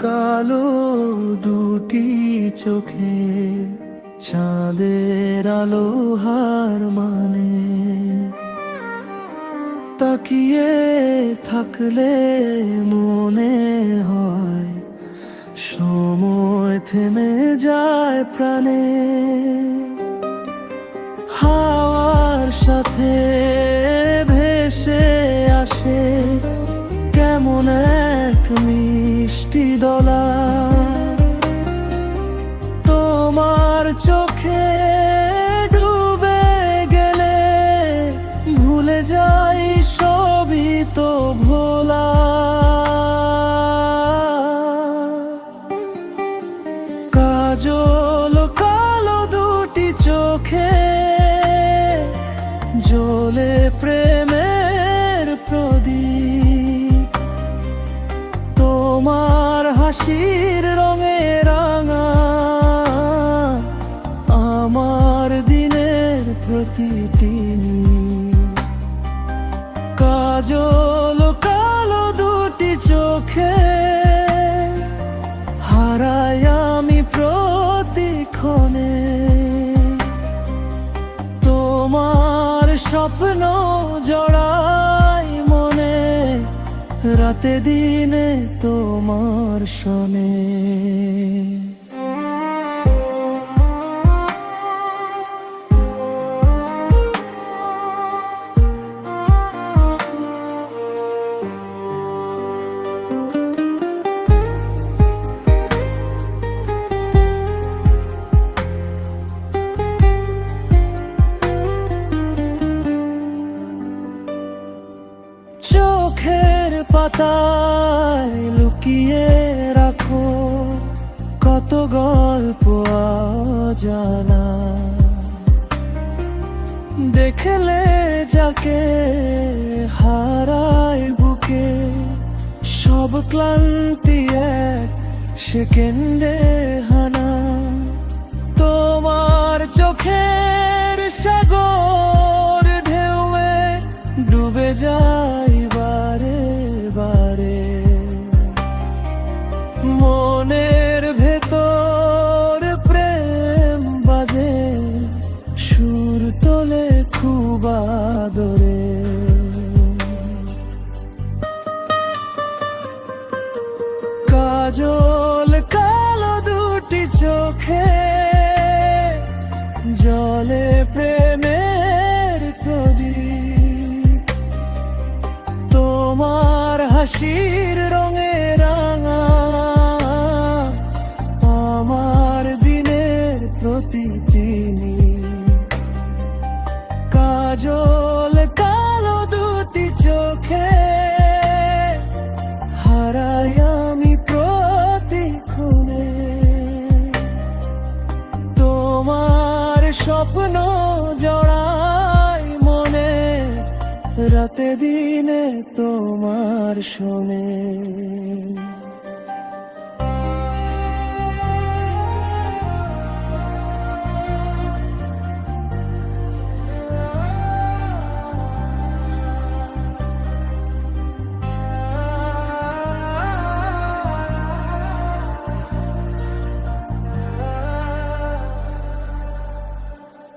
কালো দুটি চোখে, চাঁদের আলো হার মানে। তাকিয়ে থাকলে মনে হয়, সময় থেমে যায় প্রাণে। হাওয়ার সাথে ভেসে আসে, কেমন এক মিষ্টি দলা তোমার চোখে ডুবে গেলে ভুলে যাই সবই তো ভোলা। কাজল কালো দুটি চোখে কাজল কালো দুটি চোখে হারাই আমি প্রতিক্ষণে। তোমার স্বপ্ন জড়াই মনে, রাতে দিনে তোমার শোনে পাতায় লুকিয়ে রাখো। কত গল্প জানা দেখলে যাকে হারায় বুকে, সব ক্লান্তি এক সেকেন্ডে হানা। তোমার চোখের সাগর ঢেউয়ে ডুবে যাই চোখে জলে প্রেমের প্রদীপ। তোমার হাসির রঙে রাঙা আমার দিনের প্রতিটি স্বপ্ন জড়াই মনে রাতে দিনে তোমার শোনে